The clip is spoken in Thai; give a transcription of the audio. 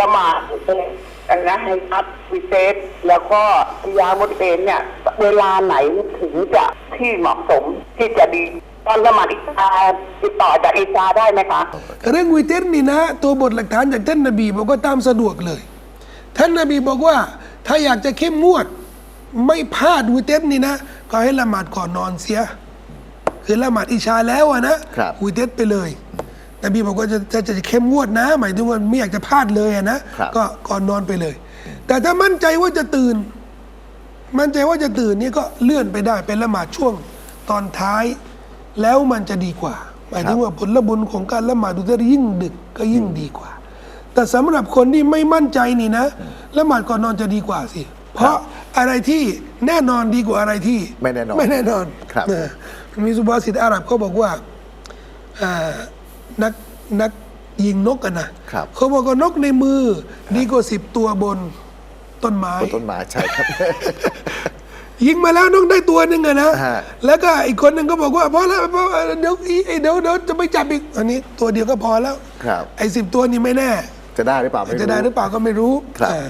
ละหมาดอันนะให้อัพวิเศษแล้วก็ยามุดเอนเนี่ย เวลาไหนถึงจะที่เหมาะสมที่จะดีตอนละหมาดอิชาติดต่อจากอิชาได้ไหมคะเรื่องวิเตรนี่นะ ตัวบทหลักฐานจากท่านนบีบอกว่าตามสะดวกเลย ท่านนบีบอกว่า ถ้าอยากจะเข้มงวด ไม่พลาดวิเตรนี่นะ ก็ให้ละหมาดก่อนนอนเสีย คือละหมาดอิชาแล้วอะนะครับวิเตรไปเลย นบีบอกว่าจะจะจะเข้มงวดนะ หมายถึงว่าไม่อยากจะพลาดเลยอะนะ ครับ ก็ก่อนนอนไปเลย แต่ถ้ามั่นใจว่าจะตื่น มั่นใจว่าจะตื่นนี่ก็เลื่อนไปได้เป็นละหมาดช่วงตอนท้าย แล้วมันจะดีกว่า หมายถึงว่าผลบุญของการละหมาดดุเตรยิ่งดึกก็ยิ่งดีกว่า แต่สำหรับคนที่ไม่มั่นใจนี่นะละหมาดก่อนนอนจะดีกว่าสิ เพราะอะไรที่แน่นอนดีกว่าอะไรที่ไม่แน่นอนไม่แน่นอนครับ นะ มีสุภาษิตอาหรับเขาบอกว่าอ่า นักนักยิงนกกันนะครับเขาบอกว่านกในมือ ดีกว่าสิบตัวบนต้นไม้ บนต้นไม้ใช่ครับ ยิงมาแล้วนกได้ตัวหนึ่งอะนะฮะ แล้วก็อีกคนหนึ่งก็บอกว่าพอแล้วพอเดี๋ยวอีเดี๋ยวเดี๋ยวจะไม่จับอีกอันนี้ตัวเดียวก็พอแล้ว ครับ ไอ้สิบตัวนี้ไม่แน่ จะได้หรือเปล่าไม่รู้จะได้หรือเปล่าก็ไม่รู้ครับ อ่า